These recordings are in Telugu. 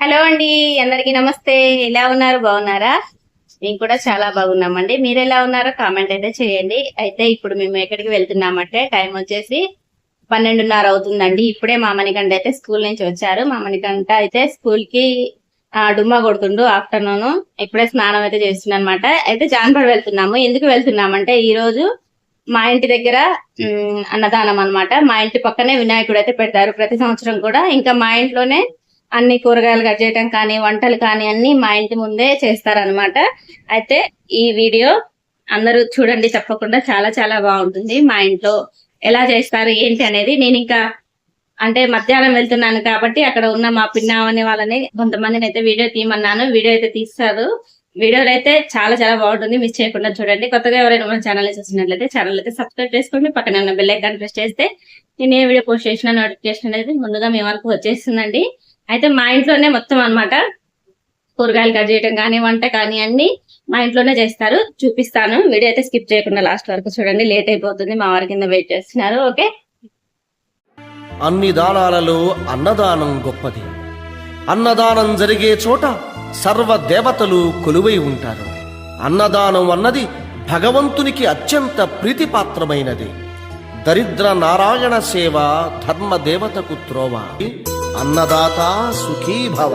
హలో అండి అందరికీ నమస్తే. ఎలా ఉన్నారు? బాగున్నారా? మేము కూడా చాలా బాగున్నామండి. మీరు ఎలా ఉన్నారో కామెంట్ అయితే చేయండి. అయితే ఇప్పుడు మేము ఎక్కడికి వెళ్తున్నామంటే టైం వచ్చేసి పన్నెండున్నర అవుతుందండి. ఇప్పుడే మా అయితే స్కూల్ నుంచి వచ్చారు. మా అయితే స్కూల్కి ఆ, డుమ్మా కొడుతుండు ఆఫ్టర్నూన్. ఇప్పుడే స్నానం అయితే చేస్తున్నా అనమాట అయితే జాన్పడి వెళ్తున్నాము. ఎందుకు వెళ్తున్నామంటే ఈ రోజు మా ఇంటి దగ్గర అన్నదానం అన్నమాట. మా ఇంటి పక్కనే వినాయకుడు అయితే పెడతారు ప్రతి సంవత్సరం కూడా. ఇంకా మా ఇంట్లోనే అన్ని కూరగాయలు కట్ చేయటం కానీ వంటలు కానీ అన్ని మా ఇంటి ముందే చేస్తారనమాట అయితే ఈ వీడియో అందరూ చూడండి తప్పకుండా. చాలా చాలా బాగుంటుంది. మా ఇంట్లో ఎలా చేస్తారు ఏంటి అనేది నేను ఇంకా అంటే మధ్యాహ్నం వెళ్తున్నాను కాబట్టి అక్కడ ఉన్న మా పిన్నామని వాళ్ళని కొంతమందిని అయితే వీడియో తీయమన్నాను. వీడియో అయితే తీస్తారు. వీడియోలు అయితే చాలా చాలా బాగుంటుంది. మిస్ చేయకుండా చూడండి. కొత్తగా ఎవరైనా మన ఛానల్ చూసినట్లయితే ఛానల్ అయితే సబ్స్క్రైబ్ చేసుకోండి. పక్కన ఉన్న బెల్ ఐకాన్ ప్రెస్ చేస్తే నేను ఏ వీడియో పోస్ట్ చేసిన నోటిఫికేషన్ అనేది ముందుగా మీ వరకు వచ్చేస్తుందండి. అయితే మా ఇంట్లోనే మొత్తం అన్నమాట. కూరగాయలు కట్ చేయడం కానీ వంట కానీ అన్ని మా ఇంట్లోనే చేస్తారు. చూపిస్తాను. వీడియో అయితే స్కిప్ చేయకుండా లాస్ట్ వరకు చూడండి. లేట్ అయిపోతుంది. మా వారి కింద వెయిట్ చేస్తున్నారు. ఓకే? అన్ని దానాలలో అన్నదానం గొప్పది. అన్నదానం జరిగే చోట సర్వ దేవతలు కొలువై ఉంటారు. అన్నదానం అన్నది భగవంతునికి అత్యంత ప్రీతిపాత్రమైనది. దరిద్ర నారాయణ సేవ ధర్మ దేవతకు త్రోవ. అన్నదాత సుఖీభవ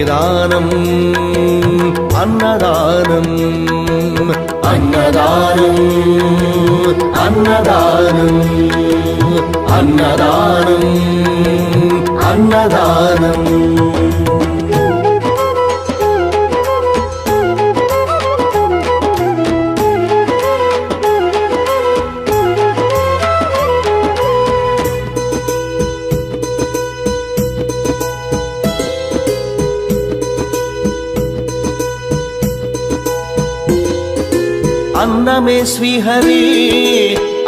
పిన్నిదానం అన్నదానం అన్నదానం అన్నదానం అన్నదానం అన్నదానం అన్నమే శ్రీహరి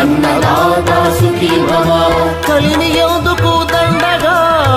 అన్నదాత సుఖీ భవ కలిని ఎందుకు దండగా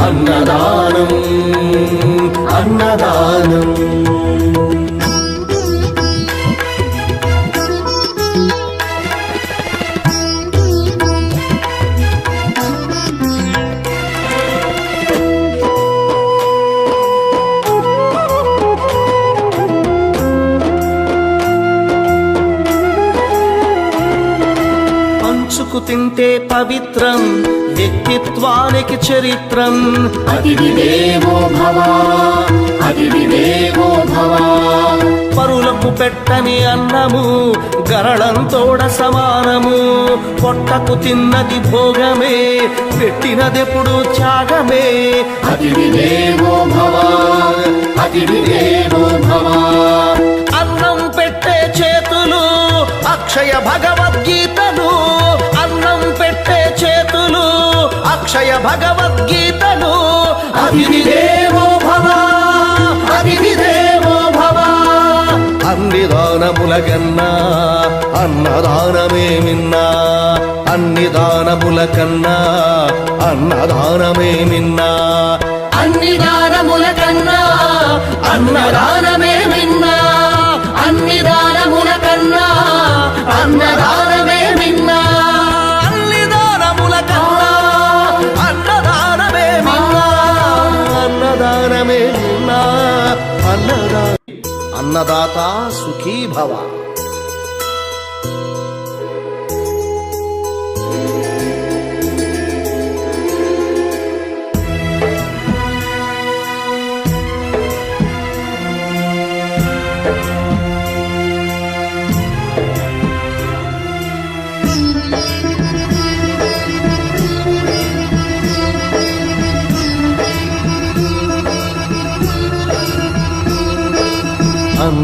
అన్నదానం అన్నదానం పవిత్రం వ్యక్తిత్వానికి చరిత్రం. అతిథి దేవో భవ అతిథి దేవో భవ. పరులకు పెట్టని అన్నము గరళంతోడ సమానము. పొట్టకు తిన్నది భోగమే పెట్టినదెప్పుడు త్యాగమే. అతిథి దేవో భవ అతిథి దేవో భవ. అన్నం పెట్టే చేతులు అక్షయ భగవద్గీతలు అక్షయ భగవద్గీతను. అతిథి భవ అతిథి భవ. అన్ని దానములగన్నా అన్నదానమే మిన్నా అన్ని దానముల కన్నా అన్నదానమే మిన్నా అన్ని దానముల కన్నా అన్నదానమే మిన్నా అన్ని దానముల కన్నా అన్నదాన అన్నదాత సుఖీ భవ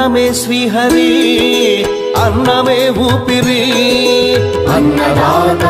అన్నమే శ్రీహరి అన్నమే ఊపిరి. అన్నదాత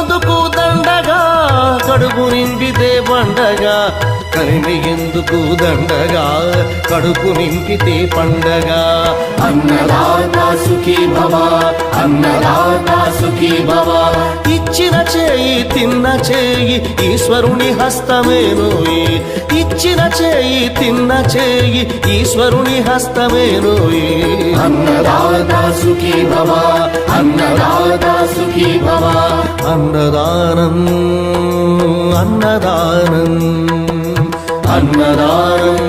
ఎందుకు దండగా కడుపు నింపితే పండగా. కలిని ఎందుకు దండగా కడుపు నింపితే పండగా. అన్నదాతా సుఖీ భవ అన్నదాతా సుఖీ భవ ఇచ్చిన చేయి తిన్న చేయి ఈశ్వరుని హస్తమేనోయి ఇచ్చిన చేయి తిన్న చేయి ఈశ్వరుని హస్తమేనోయి అన్నదాత సుఖీ భవ అన్నదాత సుఖీ భవ. అన్నదానం అన్నదానం అన్నదానం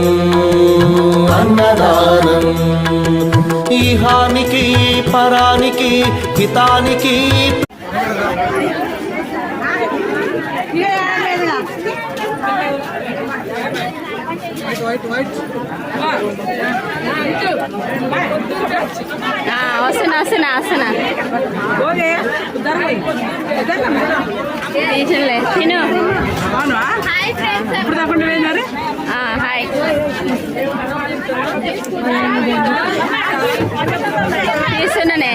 అన్నదానం. ఈహానికి పరానికి హితానికి వస్తున్నా వస్తున్నా వస్తున్నా. తీసలే తిను. ఆ, హాయ్. తీస్తున్నానే.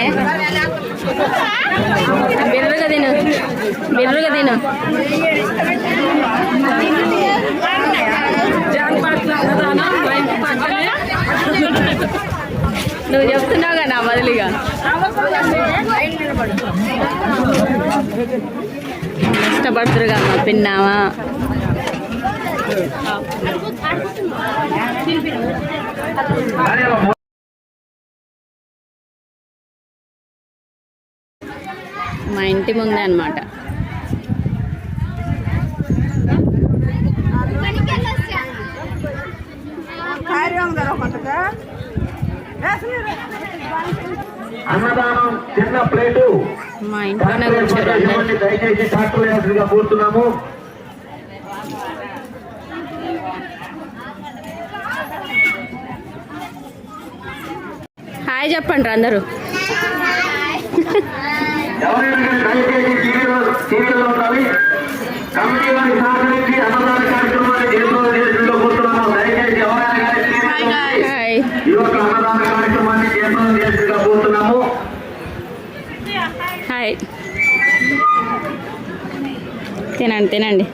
బిర్రుగా తిను. బిర్రుగా తిను. నువ్వు చెప్తున్నావు కదా నా బదులుగా. కష్టపడుతురుగా మా పిన్నావా. మా ఇంటి ముందే అనమాట అన్నదానం చిన్న ప్లేటు. మా ఇంట్లోనే దయచేసి వేయాల్సిందిగా కోరుతున్నాము. హాయ్ చెప్పండి అందరూ. ఎవరైనా కానీ దయచేసి టీవీలో టీవీలో ఉండాలి. కమిటీ వారికి సహకరించి అన్నదాన కార్యక్రమాన్ని చేసిందిగా కోరుతున్నాము దయచేసి ఎవరైనా కానీ టీవీలో ఉండి హాయ్ ఈ యొక్క అన్నదాన కార్యక్రమాన్ని జయప్రదం చేసిందిగా హాయ్ తినండి తినండి.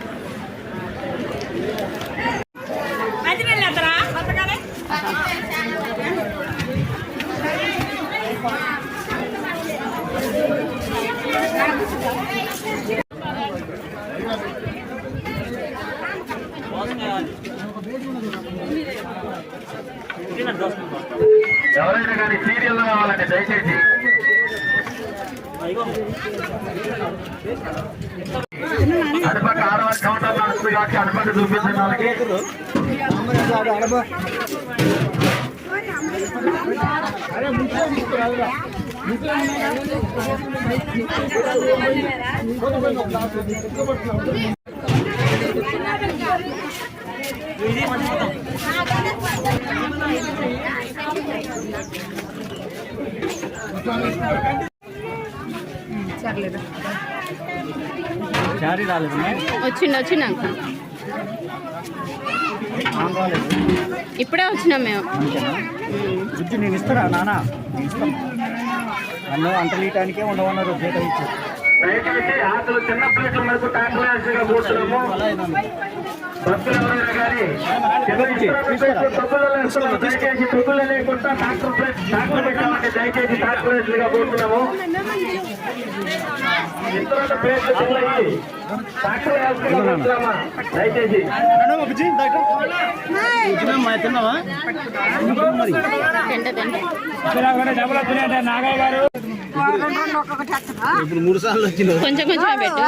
ఎవరైనా కానీ సీరియల్ కావాలండి దయచేసి అటుపక్క ఆడవారి కౌంటర్ నడుస్తుంది కాబట్టి అటుపక్క చూపించిన వాళ్ళకి వచ్చిండు వచ్చిండు అంకుల్ ఇప్పుడే వచ్చినాం మేము. నేను ఇస్తారా నేను? అంత లీటానికే ఉండవన్నారు దయచేసి ఆటలు చిన్న ప్లేట్ల వరకు టాక్లాసిగా కూర్చున్నాము భక్తులు ఎవరైనా కానీ. దయచేసి తొక్కులు లేకుండా డాక్టర్ ప్లేట్ డాక్టర్ పెట్టామంటే దయచేసి టాక్లాసిగా కూర్చున్నాము ఇతరుల ప్లేట్లు చిన్నవి డాక్టర్ వేసుకుని కూర్చున్నామా దయచేసి బుజ్జి తిన్నామా తిన్నావా మరి తింట తింట ఇప్పుడు మూడు సార్లు వచ్చింది కొంచెం కొంచెమే పెట్టు.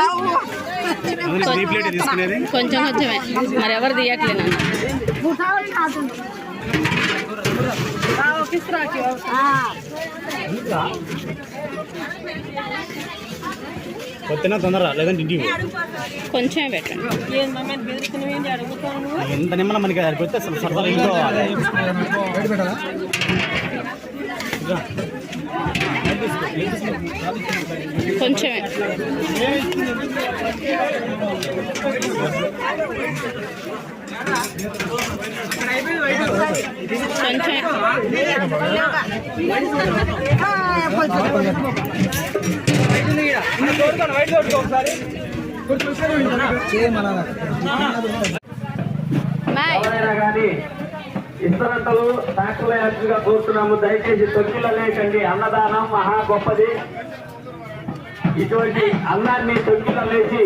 కొంచెం కొంచెమే. మరి ఎవరు తీయట్లేనా కొత్తనా తొందర లేదంటే ఇంటికి కొంచెమే పెట్టండి ఎంత నిమ్మల మనకి అది అసలు సరదాగా ఇంకోవాలి కొంచెమే. కొంచెం. బాయ్ ఎవరైనా కానీ కోరుతున్నాము. దయచేసి తొక్కిల లేకండి. అన్నదానం మహా గొప్పది. ఇటువంటి అన్నాన్ని తొక్కిల లేచి